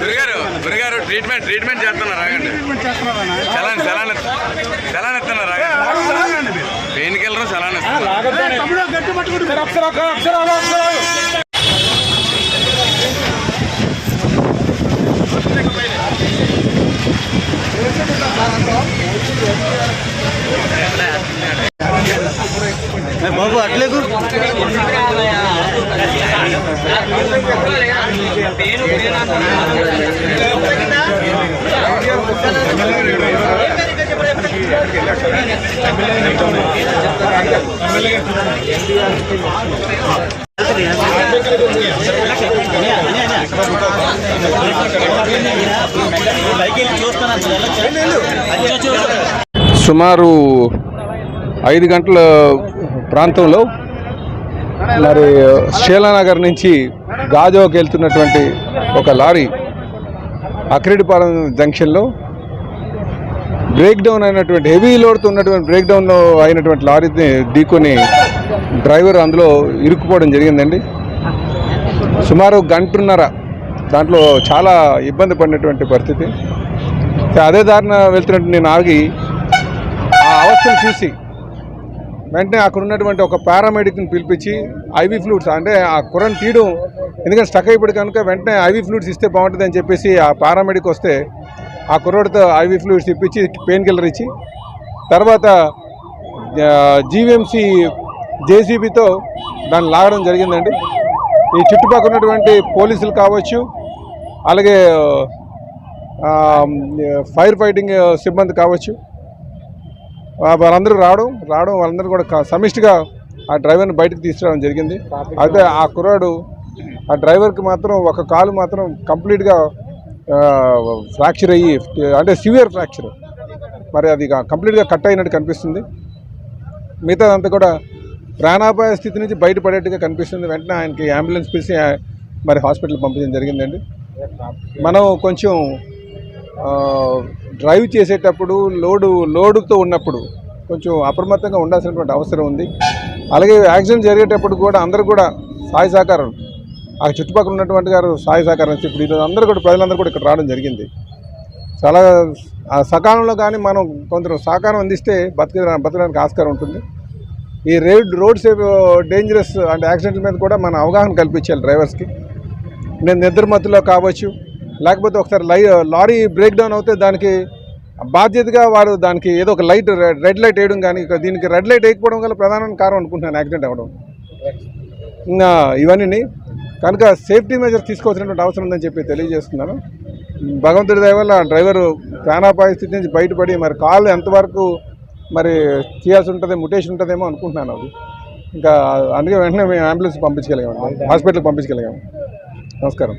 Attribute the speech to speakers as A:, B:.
A: గురుగారు గురుగారు treatment treatment చేస్తున్నారు రాగండి చలాన్ చలాన్ చలాన్ ఇస్తున్నారు రాగండి పెయిన్ కిల్లర్ చలాన్ ఇస్తున్నారు
B: బాబు అట్లేకు.
C: సుమారు ఐదు గంటల ప్రాంతంలో మరి శీలానగర్ నుంచి గాజోకి వెళ్తున్నటువంటి ఒక లారీ అక్రెడిపాలెం జంక్షన్లో బ్రేక్ డౌన్ అయినటువంటి హెవీ లోడ్తో ఉన్నటువంటి బ్రేక్ డౌన్ అయినటువంటి లారీని ఢీకొని డ్రైవర్ అందులో ఇరుక్కుపోవడం జరిగిందండి. సుమారు గంటన్నర దాంట్లో చాలా ఇబ్బంది పడినటువంటి పరిస్థితి. అదే దారిన వెళ్తున్నట్టు నేను ఆగి ఆ అవస్థను చూసి వెంటనే అక్కడ ఉన్నటువంటి ఒక పారామెడిక్ని పిలిపించి ఐవీ ఫ్లూట్స్ అంటే ఆ కుర్రని తీయడం ఎందుకంటే స్టక్ అయిపోయి కనుక వెంటనే ఐవీ ఫ్లూట్స్ ఇస్తే బాగుంటుంది అని చెప్పేసి ఆ పారామెడిక్ వస్తే ఆ కుర్రోడితో ఐవీ ఫ్లూయిడ్స్ ఇప్పించి పెయిన్ కిల్లర్ ఇచ్చి తర్వాత జీవీఎంసీ జేసీబీతో దాన్ని లాగడం జరిగిందండి. ఈ చుట్టుపక్కల ఉన్నటువంటి పోలీసులు కావచ్చు అలాగే ఫైర్ ఫైటింగ్ సిబ్బంది కావచ్చు వాళ్ళందరూ రావడం రావడం వాళ్ళందరూ కూడా సమిష్టిగా ఆ డ్రైవర్ని బయటకు తీసుకురావడం జరిగింది. అయితే ఆ కుర్రాడు ఆ డ్రైవర్కి మాత్రం ఒక కాలు మాత్రం కంప్లీట్గా ఫ్రాక్చర్ అయ్యి అంటే సివియర్ ఫ్రాక్చర్. మరి అది కంప్లీట్గా కట్ అయినట్టు కనిపిస్తుంది. మిగతాదంతా కూడా ప్రాణాపాయ స్థితి నుంచి బయటపడేట్టుగా కనిపిస్తుంది. వెంటనే ఆయనకి అంబులెన్స్ పిలిచి మరి హాస్పిటల్ పంపించడం జరిగిందండి. మనం కొంచెం డ్రైవ్ చేసేటప్పుడు లోడు లోడుతో ఉన్నప్పుడు కొంచెం అప్రమత్తంగా ఉండాల్సినటువంటి అవసరం ఉంది. అలాగే యాక్సిడెంట్ జరిగేటప్పుడు కూడా అందరూ కూడా సాయి సహకారం ఆ చుట్టుపక్కల ఉన్నటువంటి గారు సాయి సహకారం ఇప్పుడు ఈరోజు అందరూ కూడా ప్రజలందరూ కూడా ఇక్కడ రావడం జరిగింది. చాలా ఆ సకాలంలో కానీ మనం కొందరు సహకారం అందిస్తే బతికే బతకడానికి ఆస్కారం ఉంటుంది. ఈ రోడ్ రోడ్ సేఫ్ డేంజరస్ అంటే యాక్సిడెంట్ల మీద కూడా మన అవగాహన కల్పించాలి డ్రైవర్స్కి. నేను నిద్ర మత్తులో కావచ్చు లేకపోతే ఒకసారి లై లారీ బ్రేక్ డౌన్ అవుతే దానికి బాధ్యతగా వారు దానికి ఏదో ఒక లైట్ రెడ్ లైట్ వేయడం కానీ దీనికి రెడ్ లైట్ వేయకపోవడం వల్ల ప్రధానమైన కారణం అనుకుంటున్నాను యాక్సిడెంట్ అవ్వడం. ఇంకా ఇవన్నీ కనుక సేఫ్టీ మెజర్స్ తీసుకోవాల్సినటువంటి అవసరం ఉందని చెప్పి తెలియజేస్తున్నాను. భగవంతుడి దయ వల్ల డ్రైవరు ప్రాణాపాయ స్థితి నుంచి బయటపడి మరి కాళ్ళు ఎంతవరకు మరి చేయాల్సి ఉంటుంది ముటేషన్ ఉంటుందేమో అనుకుంటున్నాను అది. ఇంకా అందుకే వెంటనే మేము అంబులెన్స్ పంపించగలిగాము హాస్పిటల్కి పంపించగలిగాము నమస్కారం.